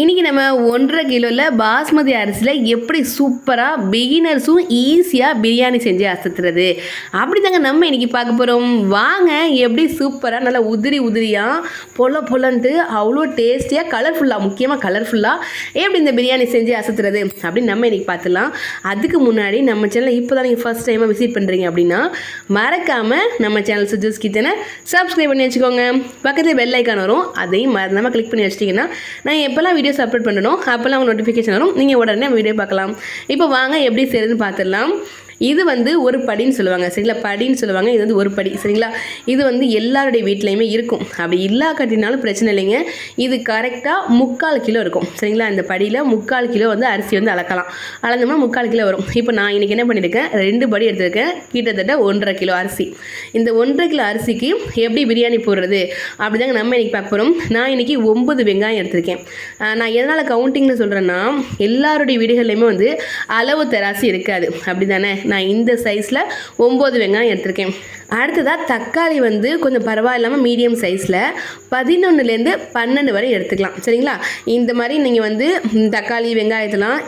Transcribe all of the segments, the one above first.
இன்றைக்கி நம்ம ஒன்றரை கிலோவில் பாஸ்மதி அரிசியில் எப்படி சூப்பராக பிகினர்ஸும் ஈஸியாக பிரியாணி செஞ்சு அசத்துறது. அப்படி தாங்க நம்ம இன்றைக்கி பார்க்க போகிறோம் வாங்க எப்படி சூப்பராக நல்லா உதிரி உதிரியாக பொல பொலன்ட்டு அவ்வளோ டேஸ்டியாக கலர்ஃபுல்லாக முக்கியமாக கலர்ஃபுல்லாக எப்படி இந்த பிரியாணி செஞ்சு அசத்துறது அப்படின்னு நம்ம இன்றைக்கி பார்த்துலாம் அதுக்கு முன்னாடி நம்ம சேனலை இப்போ தான் நீங்கள் ஃபஸ்ட் டைமாக விசிட் பண்ணுறீங்க அப்படின்னா மறக்காமல் நம்ம சேனல் சுஜஸ் கிச்சனை சப்ஸ்கிரைப் பண்ணி வச்சுக்கோங்க. பக்கத்தில் பெல் ஐக்கான் வரும். அதையும் மறந்தாமல் கிளிக் பண்ணி வச்சிட்டிங்கன்னா நான் எப்போல்லாம் வீடியோஸ் அப்லோட் பண்ணணும். அப்போல்லாம் அவங்க நோட்டிஃபிகேஷன் வரும். நீங்கள் உடனே வீடியோ பார்க்கலாம். இப்போ வாங்க எப்படி செய்யுதுன்னு பார்த்துடலாம். இது வந்து ஒரு படின்னு சொல்லுவாங்க. சரிங்களா? படின்னு சொல்லுவாங்க. இது வந்து ஒரு படி. சரிங்களா? இது வந்து எல்லாருடைய வீட்லேயுமே இருக்கும். அப்படி இல்லா கட்டினாலும் பிரச்சனை இல்லைங்க. இது கரெக்டாக முக்கால் கிலோ இருக்கும். சரிங்களா? இந்த படியில் முக்கால் கிலோ வந்து அரிசி வந்து அளக்கலாம். அளந்தோம்னா முக்கால் கிலோ வரும். இப்போ நான் இன்றைக்கி என்ன பண்ணியிருக்கேன்? ரெண்டு படி எடுத்திருக்கேன். கிட்டத்தட்ட ஒன்றரை கிலோ அரிசி. இந்த ஒன்றரை கிலோ அரிசிக்கு எப்படி பிரியாணி போடுறது? அப்படி தாங்க நம்ம இன்றைக்கி பார்க்க போகிறோம் நான் இன்றைக்கி ஒம்பது வெங்காயம் எடுத்திருக்கேன். நான் எதனால் கவுண்டிங்கில் சொல்கிறேன்னா எல்லாருடைய வீடுகள்லையுமே வந்து அளவு தராசி இருக்காது. அப்படி தானே நான் இந்த சைஸில் ஒம்பது வெங்காயம் எடுத்திருக்கேன். அடுத்ததாக தக்காளி வந்து கொஞ்சம் பரவாயில்லாமல் மீடியம் சைஸில் பதினொன்றுலேருந்து பன்னெண்டு வரை எடுத்துக்கலாம். சரிங்களா? இந்த மாதிரி நீங்கள் வந்து தக்காளி வெங்காயத்தெல்லாம்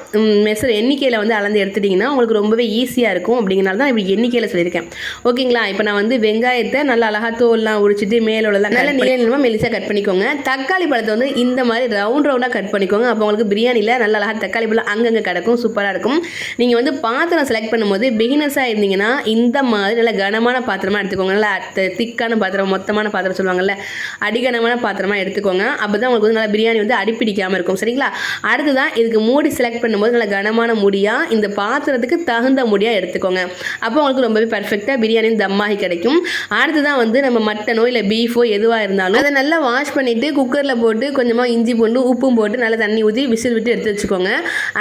மெசர் எண்ணிக்கையில் வந்து அளந்து எடுத்துட்டிங்கன்னா உங்களுக்கு ரொம்பவே ஈஸியாக இருக்கும் அப்படிங்கிறனால தான் இப்படி எண்ணிக்கையில் சொல்லியிருக்கேன். ஓகேங்களா? இப்போ நான் வந்து வெங்காயத்தை நல்லா அழகாக தோல்லாம் உரிச்சிட்டு மேலோடலாம் நல்ல நீளமாக மெலிசாக கட் பண்ணிக்கோங்க. தக்காளி பழத்தை வந்து இந்த மாதிரி ரவுண்ட் ரவுண்டாக கட் பண்ணிக்கோங்க. அப்போ உங்களுக்கு பிரியாணியில் நல்ல அழகாக தக்காளி பழம் அங்கங்கே கிடக்கும் சூப்பராக இருக்கும். நீங்கள் வந்து பாத்திரம் செலக்ட் பண்ணும்போது பிகினர்ஸாக இருந்தீங்கன்னா இந்த மாதிரி நல்ல கனமான பாத்திரமாக எடுத்துக்கோங்க நல்லா திக்கான பாத்திரம் மொத்தமான பாத்திரம் சொல்லுவாங்கல்ல. அடிகனமான பாத்திரமாக எடுத்துக்கோங்க. அப்போ தான் உங்களுக்கு வந்து நல்லா பிரியாணி வந்து அடிப்பிடிக்காமல் இருக்கும். சரிங்களா? அடுத்ததான் இதுக்கு மூடி செலக்ட் பண்ணும்போது நல்ல கனமான முடியாக இந்த பாத்திரத்துக்கு தகுந்த முடியாக எடுத்துக்கோங்க. அப்போ உங்களுக்கு ரொம்பவே பர்ஃபெக்டாக பிரியாணி தம்மாகி கிடைக்கும். அடுத்ததான் வந்து நம்ம மட்டனோ இல்லை பீஃபோ எதுவாக இருந்தாலும் அதை நல்லா வாஷ் பண்ணிவிட்டு குக்கரில் போட்டு கொஞ்சமாக இஞ்சி பூண்டு உப்பும் போட்டு நல்லா தண்ணி ஊற்றி விசில் விட்டு எடுத்து வச்சுக்கோங்க.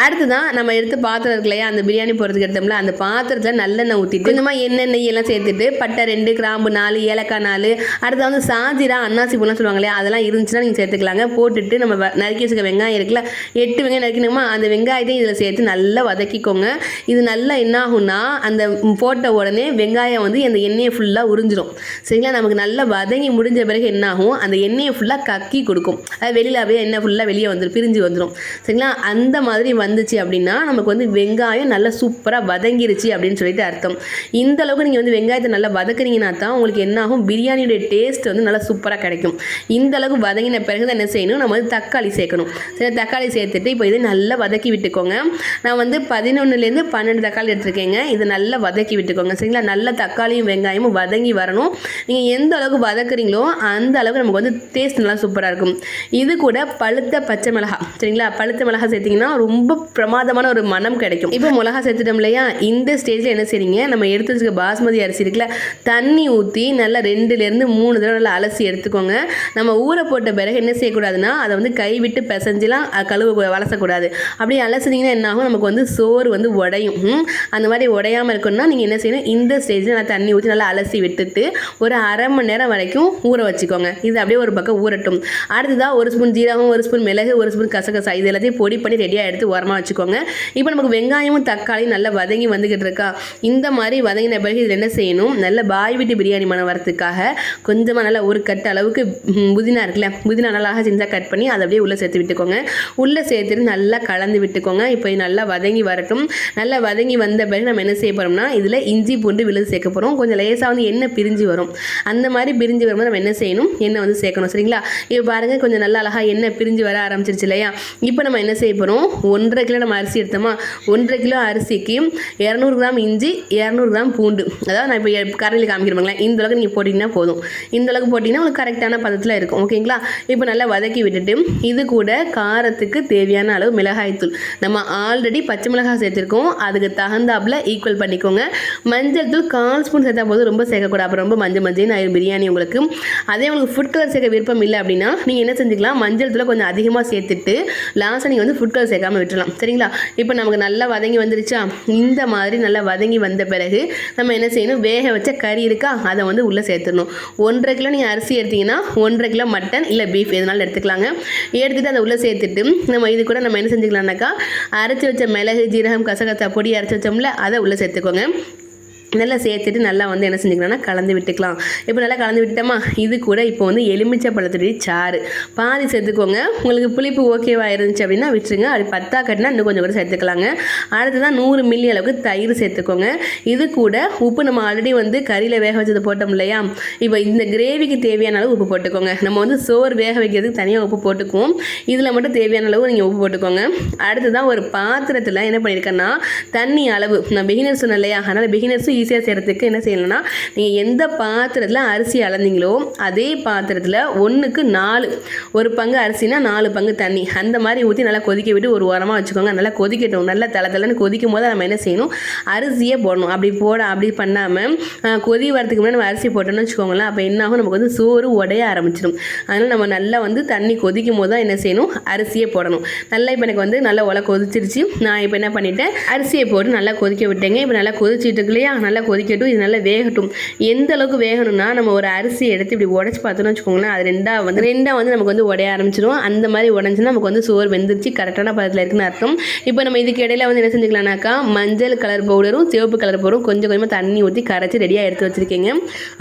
அடுத்ததான் நம்ம எடுத்து பாத்திரம் இருக்கு இல்லையா அந்த பிரியாணி போகிறதுக்கு எடுத்தோம்ல அந்த பாத்திரத்தில் நல்லெண்ணெய் ஊற்றிட்டு கொஞ்சமாக எண்ணெய் நெய் எல்லாம் சேர்த்துட்டு பட்டை ரெண்டு கிராம்பு நாலு ஏலக்காய் நாலு. அடுத்து வந்து சாஜிரா அன்னாசி பூலாம் சொல்லுவாங்களே அதெல்லாம் இருந்துச்சுன்னா நீங்கள் சேர்த்துக்கலாங்க. போட்டுட்டு நம்ம நறுக்கி வச்சுக்க வெங்காயம் இருக்குல்ல எட்டு வெங்காயம் நறுக்கணுமா அந்த வெங்காயத்தையும் இதில் சேர்த்து நல்லா வதக்கிக்கோங்க. இது நல்லா என்ன ஆகும்னா அந்த போட்ட உடனே வெங்காயம் வந்து அந்த எண்ணெயை ஃபுல்லாக உறிஞ்சிடும் சரிங்களா? நமக்கு நல்லா வதங்கி முடிஞ்ச பிறகு என்ன ஆகும் அந்த எண்ணெயை ஃபுல்லாக கக்கி கொடுக்கும். அது வெளியில் அப்படியே எண்ணெய் ஃபுல்லாக வெளியே வந்துடும் பிரிஞ்சு வந்துடும் சரிங்களா? அந்த மாதிரி வந்துச்சு அப்படின்னா நமக்கு வந்து வெங்காயம் நல்லா சூப்பராக வதங்கிருச்சு அப்படின்னு சொல்லிட்டு அர்த்தம். இந்த அளவுக்கு நீங்கள் வந்து வெங்காயத்தை நல்லா வதக்குறீங்கன்னா தான் உங்களுக்கு என்ன ஆகும் பிரியாணியோட டேஸ்ட் வந்து நல்லா சூப்பராக கிடைக்கும். இந்த அளவுக்கு வதங்கின பிறகு தான் என்ன செய்யணும்? நம்ம வந்து தக்காளி சேர்க்கணும். சரி தக்காளி சேர்த்துட்டு இப்போ இதை நல்லா வதக்கி விட்டுக்கோங்க. நான் வந்து பதினொன்றுலேருந்து பன்னெண்டு தக்காளி எடுத்துருக்கேங்க. இதை நல்லா வதக்கி விட்டுக்கோங்க. சரிங்களா? நல்ல தக்காளியும் வெங்காயமும் வதங்கி வரணும். நீங்கள் எந்த அளவுக்கு வதக்குறீங்களோ அந்த அளவுக்கு நமக்கு வந்து டேஸ்ட் நல்லா சூப்பராக இருக்கும். இது கூட பழுத்த பச்சை மிளகா சரிங்களா? பழுத்த மிளகா சேர்த்திங்கன்னா ரொம்ப பிரமாதமான ஒரு மனம் கிடைக்கும். இப்போ மிளகா சேர்த்துட்டோம் இல்லையா? இந்த ஸ்டேஜில் என்ன செய்றீங்க? நம்ம எடுத்து வச்சுக்க பாஸ்மதி அரிசி இருக்குல்ல தண்ணி ஊற்றி நல்லா ரெண்டுலேருந்து மூணு தடவை நல்லா அலசி எடுத்துக்கோங்க. நம்ம ஊற போட்ட பிறகு என்ன செய்யக்கூடாதுன்னா அதை வந்து கை விட்டு பிசைஞ்சுலாம் கழுவ வளசக்கூடாது. அப்படியே அலசுனீங்கன்னா என்ன ஆகும்? நமக்கு வந்து சோறு வந்து உடையும். அந்த மாதிரி உடையாமல் இருக்கணும்னா நீங்கள் என்ன செய்யணும்? இந்த ஸ்டேஜில் நல்லா தண்ணி ஊற்றி நல்லா அலசி விட்டுட்டு ஒரு அரை மணி நேரம் வரைக்கும் ஊற வச்சுக்கோங்க. இது அப்படியே ஒரு பக்கம் ஊறட்டும். அடுத்ததாக ஒரு ஸ்பூன் ஜீரகம் ஒரு ஸ்பூன் மிளகு ஒரு ஸ்பூன் கசகசா இது எல்லாத்தையும் பொடி பண்ணி ரெடியாக எடுத்து ஓரமாக வச்சுக்கோங்க. இப்போ நமக்கு வெங்காயமும் தக்காளியும் நல்லா வதங்கி வந்துக்கிட்டு இருக்கா? இந்த மாதிரி வதங்கின பிறகு இதில் என்ன செய்யணும்? நல்ல பாய் வீட்டு பிரியாணி மனம் வரத்துக்காக கொஞ்சமாக நல்லா ஒரு கட் அளவுக்கு புதினா இருக்குல்ல புதினா நல்லா செஞ்சால் கட் பண்ணி அதை அப்படியே உள்ளே சேர்த்து விட்டுக்கோங்க. உள்ளே சேர்த்துட்டு நல்லா கலந்து விட்டுக்கோங்க. இப்போ இது நல்லா வதங்கி வரட்டும். நல்லா வதங்கி வந்த பிறகு நம்ம என்ன செய்ய போகிறோம்னா இதில் இஞ்சி பூண்டு விழுது சேர்க்க போகிறோம் கொஞ்சம் லேசாக வந்து எண்ணெய் பிரிஞ்சு வரும். அந்த மாதிரி பிரிஞ்சு வரும்போது நம்ம என்ன செய்யணும்? எண்ணெய் வந்து சேர்க்கணும் சரிங்களா? இப்போ பாருங்கள் கொஞ்சம் நல்லா அழகாக எண்ணெய் பிரிஞ்சு வர ஆரம்பிச்சிருச்சு இல்லையா? இப்போ நம்ம என்ன செய்ய போகிறோம் ஒன்றரை கிலோ நம்ம அரிசி எடுத்தோமா? ஒன்றரை கிலோ அரிசிக்கு இரநூறு கிராம் இஞ்சி இரநூறு கிராம் பூண்டு. அதாவது நான் இப்போ கரையில் காமிக்கிறேன் இந்த அளவுக்கு நீங்கள் போட்டிங்கன்னா போதும். இந்த அளவுக்கு போட்டிங்கன்னா உங்களுக்கு கரெக்டான பதத்தில் இருக்கும். ஓகேங்களா இப்போ நல்லா வதக்கி விட்டுட்டு இது கூட காரத்துக்கு தேவையான அளவு மிளகாய்த்தூள் நம்ம ஆல்ரெடி பச்சை மிளகாய் சேர்த்துருக்கோம். அதுக்கு தகுந்தாப்புல ஈக்குவல் பண்ணிக்கோங்க. மஞ்சள் தூள் கால் ஸ்பூன் சேர்த்தா போது ரொம்ப சேர்க்கக்கூடாது. அப்போ ரொம்ப மஞ்சள் மஞ்சள் ஆயிரும் பிரியாணி உங்களுக்கு. அதே உங்களுக்கு ஃபுட் கலர் சேர்க்க விருப்பம் இல்லை அப்படின்னா நீங்கள் என்ன செஞ்சுக்கலாம்? மஞ்சள் தூளை கொஞ்சம் அதிகமாக சேர்த்துட்டு லாஸ்ட்டாக நீங்கள் வந்து ஃபுட் கலர் சேர்க்காம விட்டுலாம் சரிங்களா? இப்போ நமக்கு நல்லா வதங்கி வந்துருச்சா? இந்த மாதிரி நல்லா வதங்கி வந்த பிறகு நம்ம என்ன செய்யணும்? வேக வச்ச கறி இருக்கா? அதை வந்து உள்ளே சேர்த்துடணும். ஒன்றரை கிலோ நீங்கள் அரிசி எடுத்தீங்கன்னா ஒன்றரை கிலோ மட்டன் இல்லை பீஃப் எதனாலும் எடுத்துக்கலாங்க. எடுத்துகிட்டு அதை உள்ளே சேர்த்துட்டு நம்ம இது கூட நம்ம என்ன செஞ்சுக்கலாம்னாக்கா அரைச்சி வச்ச மிளகு ஜீரகம் கசகசா பொடி அரைச்சி வச்சோம்ல அதை உள்ளே சேர்த்துக்கோங்க. நல்லா சேர்த்துட்டு நல்லா வந்து என்ன செஞ்சுக்கலாம்னா கலந்து விட்டுக்கலாம். இப்போ நல்லா கலந்து விட்டுட்டோமா? இது கூட இப்போ வந்து எலுமிச்சை பழத்துடைய சாறு. பாதி சேர்த்துக்கோங்க. உங்களுக்கு புளிப்பு ஓகேவா இருந்துச்சு அப்படின்னா விட்டுருங்க. அது பத்தா கட்டினா இன்னும் கொஞ்சம் கூட சேர்த்துக்கலாங்க. அடுத்ததான் நூறு மில்லி அளவுக்கு தயிர் சேர்த்துக்கோங்க. இது கூட உப்பு நம்ம ஆல்ரெடி வந்து கறியில் வேக வச்சது போட்டோம் இல்லையா? இப்போ இந்த கிரேவிக்கு தேவையான அளவு உப்பு போட்டுக்கோங்க. நம்ம வந்து சோறு வேக வைக்கிறதுக்கு தனியாக உப்பு போட்டுக்குவோம். இதில் மட்டும் தேவையான அளவு நீங்கள் உப்பு போட்டுக்கோங்க. அடுத்ததான் ஒரு பாத்திரத்தில் என்ன பண்ணியிருக்கேன்னா தண்ணி அளவு. நான் பிகினர்ஸ் சொன்னேன் இல்லையா? அதனால் பிகினர்ஸும் ஈஸியாக செய்கிறதுக்கு என்ன செய்யணும்னா நீங்கள் எந்த பாத்திரத்தில் அரிசி அளந்தீங்களோ அதே பாத்திரத்தில் ஒன்றுக்கு நாலு ஒரு பங்கு அரிசினா நாலு பங்கு தண்ணி. அந்த மாதிரி ஊற்றி நல்லா கொதிக்க விட்டு ஒரு உரமாக வச்சுக்கோங்க. நல்லா கொதிக்கட்டும். நல்லா தலை தலைன்னு கொதிக்கும் போது நம்ம என்ன செய்யணும்? அரிசியே போடணும். அப்படி போட அப்படி பண்ணாமல் கொதி வரதுக்கு முன்னாடி நம்ம அரிசி போட்டோம்னு வச்சுக்கோங்களேன். அப்போ என்ன ஆகும்? நமக்கு வந்து சோறு உடைய ஆரம்பிச்சிடும் அதனால் நம்ம நல்லா வந்து தண்ணி கொதிக்கும் போது தான் என்ன செய்யணும்? அரிசியே போடணும். நல்லா இப்போ எனக்கு வந்து நல்லா உலை கொதிச்சிருச்சு. நான் இப்போ என்ன பண்ணிட்டேன்? அரிசியை போட்டு நல்லா கொதிக்க விட்டேங்க. இப்போ நல்லா கொதிச்சிட்டு இருக்கு இல்லையா? நல்லா கொதிக்கட்டும் இது நல்லா வேகட்டும். எந்த அளவுக்கு வேகணும்னா நம்ம ஒரு அரிசி எடுத்து இப்படி உடச்சி பார்த்தோம்னு வச்சுக்கோங்களேன் அது ரெண்டாக வந்து ரெண்டாக வந்து நமக்கு வந்து உடைய ஆரம்பிச்சிடும் அந்த மாதிரி உடஞ்சுன்னா நமக்கு வந்து சோறு வெந்துருச்சு கரெக்டான பதத்தில் இருக்குன்னு அர்த்தம். இப்போ நம்ம இதுக்கு இடையில வந்து என்ன செஞ்சுக்கலாம்னாக்கா மஞ்சள் கலர் பவுடரும் சிவப்பு கலர் பவுடரும் கொஞ்சம் கொஞ்சமாக தண்ணி ஊற்றி கரைச்சி ரெடியாக எடுத்து வச்சுருக்கீங்க.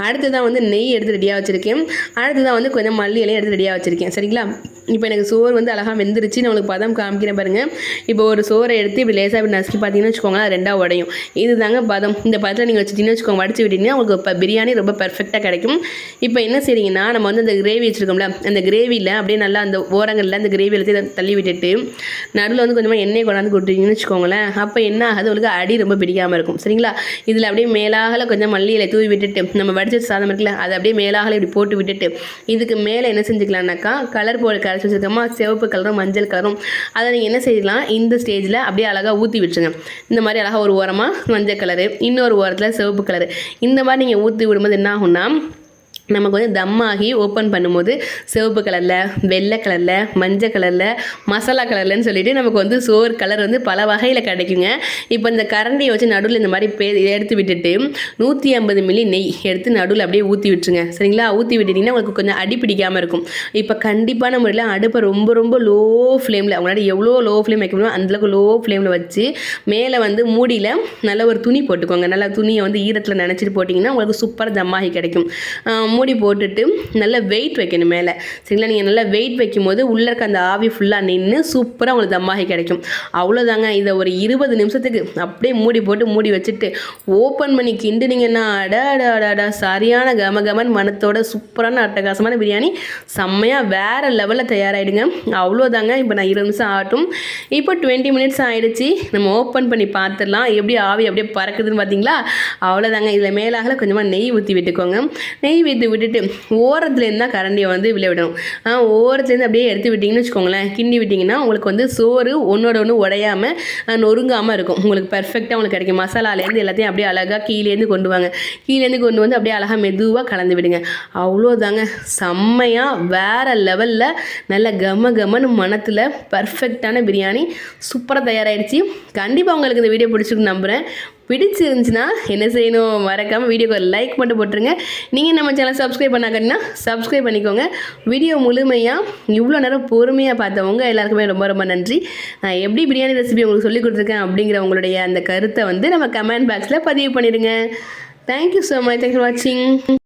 அடுத்ததான் வந்து நெய் எடுத்து ரெடியாக வச்சுருக்கேன். அடுத்ததான் வந்து கொஞ்சம் மல்லி இலையும் எடுத்து ரெடியாக வச்சுருக்கேன். சரிங்களா? இப்போ எனக்கு சோறு வந்து அழகாக வெந்துருச்சு நான் உங்களுக்கு பதம் காமிக்கிறேன் பாருங்கள் இப்போ ஒரு சோறை எடுத்து இப்படி லேசாக இப்படி நசுக்கி பார்த்தீங்கன்னு வச்சுக்கோங்களேன் அது ரெண்டாக உடையும். இது தாங்க பதம். இந்த பதத்தில் நீங்கள் வச்சுட்டீங்கன்னு வச்சுக்கோங்க வடிச்சு விட்டீங்கன்னா உங்களுக்கு இப்போ பிரியாணி ரொம்ப பர்ஃபெக்டாக கிடைக்கும். இப்போ என்ன செய்றீங்கன்னா நம்ம வந்து அந்த கிரேவி வச்சுருக்கோம்ல அந்த கிரேவியில் அப்படியே நல்லா அந்த ஓரங்களில் அந்த கிரேவி எல்லாத்தையும் தள்ளி விட்டுட்டு நடுவில் வந்து கொஞ்சமாக எண்ணெய் கொண்டாந்து கொடுத்தீங்கன்னு வச்சுக்கோங்களேன் அப்போ என்ன ஆகுது? உங்களுக்கு அடி ரொம்ப பிடிக்காமல் இருக்கும். சரிங்களா? இதில் அப்படியே மேலாகல கொஞ்சம் மல்லி இலை தூவி விட்டுட்டு நம்ம வடிச்ச சாதம் இருக்குல்ல அதை அப்படியே மேலாகல இப்படி போட்டு விட்டுட்டு இதுக்கு மேலே என்ன செஞ்சுக்கலாம்னாக்கா கலர் போல் கரைச்சி வச்சுருக்கோமா சிவப்பு கலரும் மஞ்சள் கலரும் அதை நீங்கள் என்ன செய்யலாம் இந்த ஸ்டேஜில் அப்படியே அழகாக ஊற்றி விட்டுருங்க இந்த மாதிரி அழகாக ஒரு ஓரமாக மஞ்சள் கலரு இன்னொரு ஓரத்தில் சிவப்பு கலரு இந்த மாதிரி நீங்கள் ஊற்றி விடும்போது என்ன ஆகும்னா நமக்கு வந்து தம் ஆகி ஓப்பன் பண்ணும்போது சிவப்பு கலரில் வெள்ளை கலரில் மஞ்சள் கலரில் மசாலா கலர்லன்னு சொல்லிட்டு நமக்கு வந்து சோறு கலர் வந்து பல வகையில் கிடைக்குங்க. இப்போ இந்த கரண்டியை வச்சு நடுவில் இந்த மாதிரி பே எடுத்து விட்டுட்டு நூற்றி ஐம்பது மில்லி நெய் எடுத்து நடுவில் அப்படியே ஊற்றி விட்டுருங்க. சரிங்களா? ஊற்றி விட்டுட்டிங்கன்னா உங்களுக்கு கொஞ்சம் அடி பிடிக்காமல் இருக்கும். இப்போ கண்டிப்பான முறையில் அடுப்பை ரொம்ப ரொம்ப லோ ஃப்ளேமில் அவங்களால எவ்வளோ லோ ஃப்ளேம் வைக்க முடியுமோ அந்தளவுக்கு லோ ஃப்ளேமில் வச்சு மேலே வந்து மூடியில் நல்ல ஒரு துணி போட்டுக்கோங்க. நல்லா துணியை வந்து ஈரத்தில் நினச்சிட்டு போட்டிங்கன்னா உங்களுக்கு சூப்பராக ஜம்மாகி கிடைக்கும். மூடி போட்டுட்டு நல்லா வெயிட் வைக்கணும் மேலே. சரிங்களா? நீங்கள் நல்லா வெயிட் வைக்கும்போது உள்ளே இருக்க அந்த ஆவி ஃபுல்லாக நின்று சூப்பராக உங்களுக்கு தம்மாகி கிடைக்கும். அவ்வளோதாங்க இதை ஒரு இருபது நிமிஷத்துக்கு அப்படியே மூடி போட்டு மூடி வச்சுட்டு ஓப்பன் பண்ணி கிண்டுனீங்கன்னா அடா அடா அடா, சரியான கம கமன் மனத்தோட சூப்பரான அட்டகாசமான பிரியாணி. செம்மையாக வேறு லெவலில் தயாராகிடுங்க அவ்வளோதாங்க இப்போ நான் இருபது நிமிஷம் ஆகட்டும். இப்போ டுவெண்ட்டி மினிட்ஸ் ஆகிடுச்சு நம்ம ஓப்பன் பண்ணி பார்த்துடலாம் எப்படி ஆவி அப்படியே பறக்குதுன்னு பார்த்தீங்களா அவ்வளோதாங்க இதில் மேலாக கொஞ்சமாக நெய் ஊற்றி விட்டுக்கோங்க. நெய் ஊற்றி விட்டுட்டு ஓரத்துலேருந்து தான் கரண்டியை வந்து விழ விடணும் ஓரத்துலேருந்து அப்படியே எடுத்து விட்டிங்கன்னு வச்சுக்கோங்களேன் கிண்டி விட்டிங்கன்னா உங்களுக்கு வந்து சோறு ஒன்றோட ஒன்று உடையாமல் நொறுங்காமல் இருக்கும். உங்களுக்கு பர்ஃபெக்டாக உங்களுக்கு கிடைக்கும். மசாலாலேருந்து எல்லாத்தையும் அப்படியே அழகாக கீழேருந்து கொண்டு வாங்க. கீழேருந்து கொண்டு வந்து அப்படியே அழகாக மெதுவாக கலந்து விடுங்க. அவ்வளோதாங்க. செம்மையாக வேறு லெவலில் நல்ல கம கமன்னு மனத்தில் பர்ஃபெக்டான பிரியாணி. சூப்பராக தயாராகிடுச்சு கண்டிப்பாக உங்களுக்கு இந்த வீடியோ பிடிச்சிருக்கு நம்புகிறேன் பிடிச்சிருந்துச்சுன்னா என்ன செய்யணும் மறக்காமல் வீடியோக்கு லைக் மட்டும் போட்டுருங்க. நீங்கள் நம்ம சேனல் சப்ஸ்கிரைப் பண்ணாங்கன்னா சப்ஸ்கிரைப் பண்ணிக்கோங்க. வீடியோ முழுமையாக இவ்வளோ நேரம் பொறுமையாக பார்த்தவங்க எல்லாருக்குமே ரொம்ப ரொம்ப நன்றி. நான் எப்படி பிரியாணி ரெசிபி உங்களுக்கு சொல்லி கொடுத்துருக்கேன் அப்படிங்கிற உங்களுடைய அந்த கருத்தை வந்து நம்ம கமெண்ட் பாக்ஸில் பதிவு பண்ணிடுங்க. Thank you so much thanks for வாட்சிங்